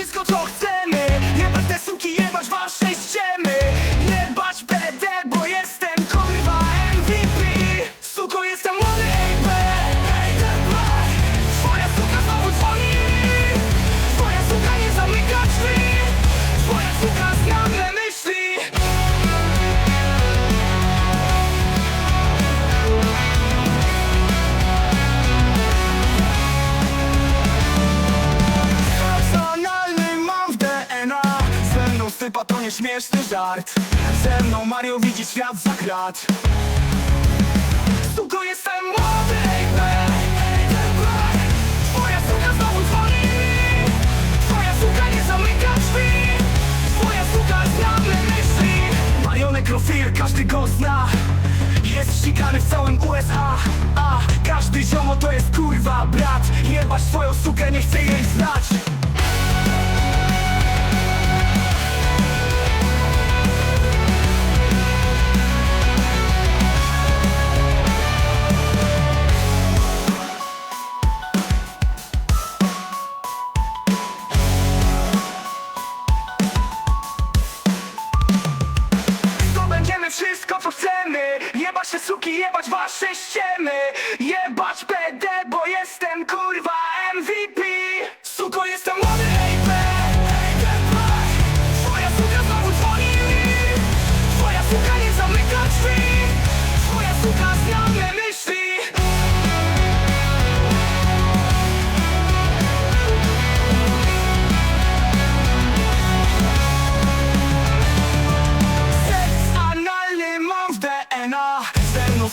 Wszystko śmieszny żart. Ze mną Mario widzi świat za krat. Suko jestem młody, ej, ej, ej, ej. Twoja suka znowu dzwoni. Twoja suka nie zamyka drzwi. Twoja suka zna me myśli. Mario Nekrofil, każdy go zna. Jest ścigany w całym USA A. Każdy ziomo to jest kurwa brat. Jebać swoją sukę, nie chcę jej znać jebać wasze ściemy Jebać PD,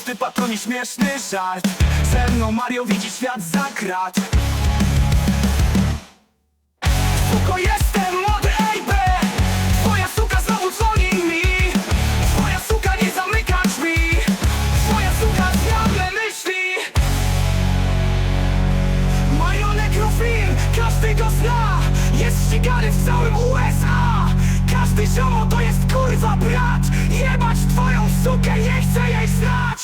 Każdy patron i śmieszny żart. Ze mną Mario widzi świat za krat. Spoko jestem młody AB Twoja suka znowu dzwoni mi. Twoja suka nie zamyka drzwi Twoja suka zmianę myśli. Mario nekrofil, każdy go zna. Jest ścigany w całym USA Każdy ziomo to jest kurwa brat. Jebać twoją sukę, nie chcę jej znać.